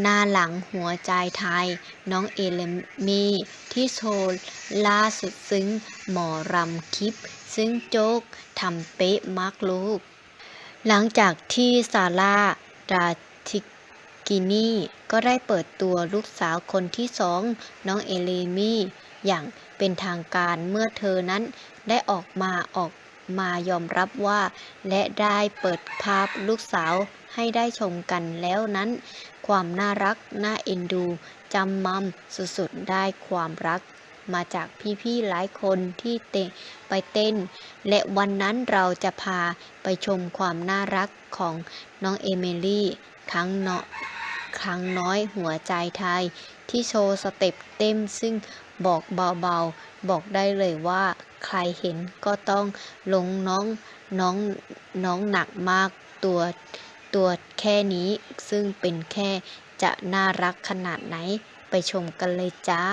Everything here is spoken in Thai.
หน้าหลังหัวใจไทย น้องเอเลมีที่โชว์ล่าสุดซึ้งหมอรำคลิป ซึ่งโจ๊กทำเป๊ะมากลูก หลังจากที่ซาร่าราทิกินีก็ได้เปิดตัวลูกสาวคนที่สอง น้องเอเลมี่อย่างเป็นทางการเมื่อเธอนั้นได้ออกมาออก มายอมรับว่า และได้เปิดภาพลูกสาวให้ได้ชมกันแล้วนั้น ความน่ารัก น่าเอ็นดูจำมัมสุดๆ ได้ความรัก มาจากพี่ๆหลายคนที่เตะไปเต้น และวันนั้นเราจะพาไปชมความน่ารักของน้องเอมิลี่ครั้งเนาะ ครั้งน้อยหัวใจไทย ที่โชว์สเต็ปเต็มซึ่งบอกเบาๆ บอกได้เลยว่าใครเห็นก็ต้องลงน้องน้องน้องหนักมากตัวตัวแค่นี้ซึ่งเป็นแค่จะน่ารักขนาดไหนไปชมกันเลยจ้า